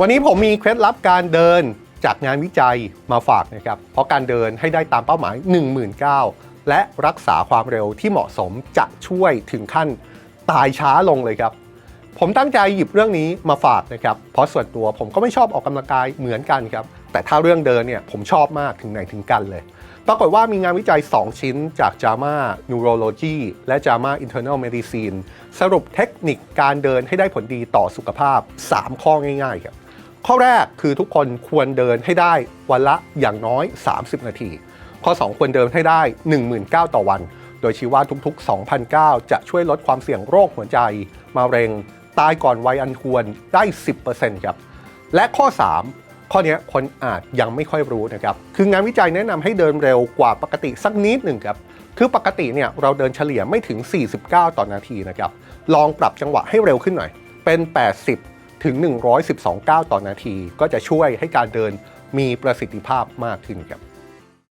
วันนี้ผมมีเคล็ดลับการเดินจากงานวิจัยมาฝากนะครับ เพราะการเดินให้ได้ตามเป้าหมาย 19,000และรักษาความเร็วที่เหมาะสมจะช่วยถึงขั้นตายช้าลงเลยครับ ผมตั้งใจหยิบเรื่องนี้มาฝากนะครับ เพราะส่วนตัวผมก็ไม่ชอบออกกำลังกายเหมือนกันครับ แต่ถ้าเรื่องเดินเนี่ยผมชอบมากถึงไหนถึงกันเลย ปรากฏว่ามีงานวิจัย 2 ชิ้นจาก JAMA Neurology และ JAMA Internal Medicine สรุปเทคนิคการเดินให้ได้ผลดีต่อสุขภาพ 3 ข้อง่ายๆครับ ข้อแรกคือทุกคนควรเดินให้ได้วันละอย่างน้อย 30 นาที ข้อ 2 ควรเดินให้ได้ 19,000 ต่อวัน โดยชี้ว่าทุกๆ 2,009 จะช่วยลดความเสี่ยงโรคหัวใจมะเร็ง ตายก่อนวัยอันควรได้ 10%ครับ และข้อ 3 ข้อนี้คนอาจยังไม่ค่อยรู้นะครับ คืองานวิจัยแนะนำให้เดินเร็วกว่าปกติสักนิดหนึ่งครับ คือปกติเนี่ยเราเดินเฉลี่ยไม่ถึง 49 ต่อนาทีนะครับ ลองปรับจังหวะให้เร็วขึ้นหน่อย เป็น 80 ถึง 112 ก้าวต่อนาที ก็จะช่วยให้การเดินมีประสิทธิภาพมากขึ้นครับ